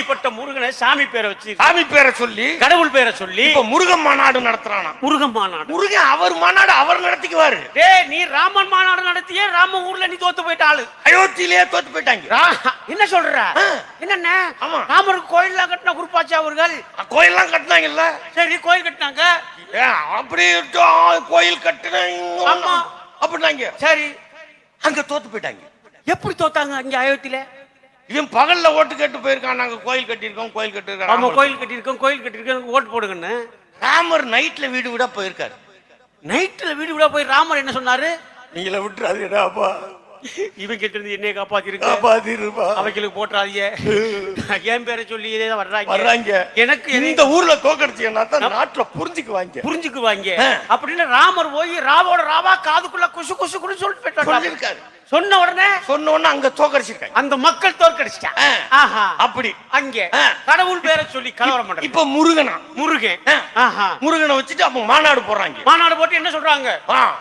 அப்படிப்பட்ட முருகனை சாமி பேரை வச்சு சாமி பேரை சொல்லி கடவுள் பேரை சொல்லி இப்ப முருகன் மாநாடு நடத்துறானா? முருகன் மாநாடு. முருகன் அவர் மாநாடு அவர் நடத்திக்குவாரு. டேய் நீ ராமன் மாநாடு நடத்தியே ராம ஊர்ல நீ தோத்து போயிட்ட ஆளு. அயோத்தியிலேயே தோத்து போயிட்டாங்க. என்ன சொல்ற? ஆமா. ராமருக்கு கோயில்லாம் கட்டின குருப்பாச்சி அவர்கள்? கோயில்லாம் கட்டினாங்கல்ல. சரி கோயில் கட்டினாங்க. அப்படி கோயில் கட்டினாங்க. அப்படின்னாங்க. சரி. அங்க தோத்து போயிட்டாங்க. எப்படி தோத்தாங்க அங்க அயோத்தியில? இவன் பகல்ல ஓட்டு கேட்டு போயிருக்கான் நாங்க கோயில் கட்டியிருக்கோம் கோயில் கட்டிருக்கோம் கோயில் கட்டியிருக்கோம் கோயில் கட்டியிருக்கோம் ஓட்டு போடுங்கன்னு. ராமர் நைட்ல வீடு வீடா போயிருக்காரு. நைட்ல வீடு விட போய் ராமர் என்ன சொன்னாரு? நீங்கள விட்டுறாதீடாப்பா இவன் கிட்ட இருந்து என்னைய காப்பாத்திருக்கு காப்பாத்திருப்பா. அவைகளுக்கு போட்டுறாதீங்க என் பேரை சொல்லி இதே வர்றாங்க. வர்றாங்க. எனக்கு இந்த ஊர்ல தோக்கடிச்சீங்கன்னா தான் நாட்டுல புரிஞ்சுக்குவாங்க. புரிஞ்சுக்குவாங்க. அப்படின்னு ராமர் போய் ராவோட ராவா காதுக்குள்ள குசு குசு குசு சொல்லிட்டு போயிட்டாரு. சொன்ன உடனே சொன்ன உடனே அங்க தோக்கடிச்சிருக்காங்க. அந்த மக்கள் தோற்கடிச்சிட்டாங்க. ஆஹா. அப்படி. அங்கே. கடவுள் பேரை சொல்லி கலவரம் பண்றது. இப்ப முருகனா? முருகன். முருகனை வச்சுட்டு அப்ப மாநாடு போடுறாங்க. மாநாடு போட்டு என்ன சொல்றாங்க?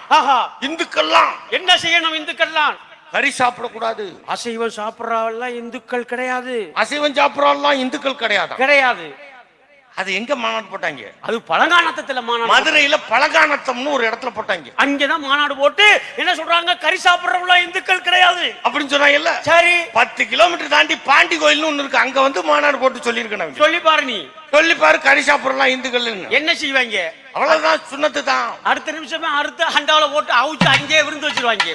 ஆஹா. இந்துக்கள்லாம். என்ன செய்யணும் இந்துக்கள்லாம்? கறி சாப்பிடக்கூடாது. அசைவம் சாப்பிடறவெல்லாம் இந்துக்கள் கிடையாது. அசைவம் சாப்பிடறவெல்லாம் இந்துக்கள் கிடையாது? கிடையாது. அது எங்க மாநாடு போட்டாங்க? அது பழங்கானத்தத்துல மாநாடு மதுரையில பழகானத்தம்னு ஒரு இடத்துல போட்டாங்க. அங்கதான் மாநாடு போட்டு என்ன சொல்றாங்க? கறி சாப்பிடறவெல்லாம் இந்துக்கள் கிடையாது. அப்படின்னு சொன்னாங்கல்ல? சரி. பத்து கிலோமீட்டர் தாண்டி பாண்டி கோயில்னு ஒண்ணு இருக்கு. அங்க வந்து மாநாடு போட்டு சொல்லியிருக்கேன் சொல்லி பாரு நீ. சொல்லி பாரு கறி சாப்பிடலாம் இந்துக்கள் என்ன செய்வாங்க? அவ்வளவுதான் சுண்ணத்து தான். அடுத்த நிமிஷமே அறுத்து அண்டாவில போட்டு அவுச்சு அங்கேயே விருந்து வச்சிருவாங்க.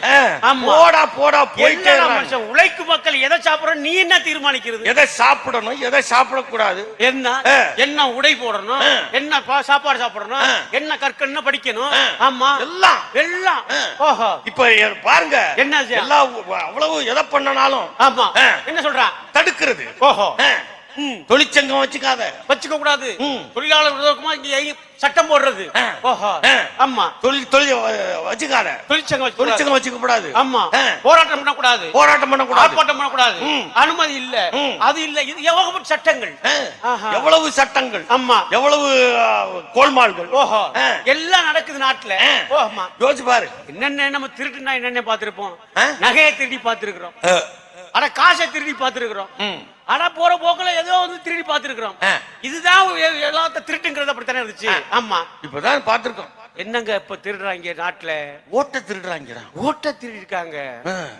போடா போடா போயிட்டே. மனுஷன் உழைக்கும் மக்கள் எதை சாப்பிடறோம் நீ என்ன தீர்மானிக்கிறது? எதை சாப்பிடணும் எதை சாப்பிடக்கூடாது. என்ன. என்ன உடை போடணும். என்ன சாப்பாடு சாப்பிடணும். என்ன கற்கன்னு படிக்கணும். ஆமா. எல்லாம். எல்லாம். ஓஹோ. இப்ப பாருங்க. என்ன செய்ய? எல்லா அவ்வளவு எதை பண்ணனாலும். ஆமா. என்ன சொல்றான் தடுக்கிறது. ஓஹோ. தொழிற்சங்கம் வச்சுக்காத. வச்சுக்க கூடாது. தொழிலாளர் விரோதமா இங்க சட்டம் போடுறது. ஆமா. தொழில் தொழில் வச்சுக்காத. தொழிற்சங்கம் தொழிற்சங்கம் வச்சுக்க கூடாது. ஆமா. போராட்டம் பண்ணக்கூடாது. போராட்டம் பண்ணக்கூடாது. ஆர்ப்பாட்டம் பண்ணக்கூடாது. அனுமதி இல்ல. அது இல்ல. இது ஏகப்பட்ட சட்டங்கள். எவ்வளவு சட்டங்கள். ஆமா. எவ்வளவு கோல்மால்கள். ஓஹோ. எல்லாம் நடக்குது நாட்டுல. ஆ. ஓஹமா யோசிச்சு பாரு. என்னென்ன நம்ம திருட்டுனா என்னென்ன பாத்திருப்போம்? நகையை திருடி பாத்திருக்கிறோம் ஆ. அட காசை திருடி பாத்திருக்கிறோம் ம். ஆனா போற போக்குல ஏதோ வந்து திருடி பாத்திருக்கிறோம் ஆ. இதுதான் எல்லாத்த திருட்டுங்கிறது அப்படித்தானே இருந்துச்சு ஆமா இப்பதான் பார்த்திருக்கோம் என்னங்க இப்ப திருடுறாங்க நாட்டுல ஓட்ட திருடுறாங்க ஓட்ட திருடி இருக்காங்க.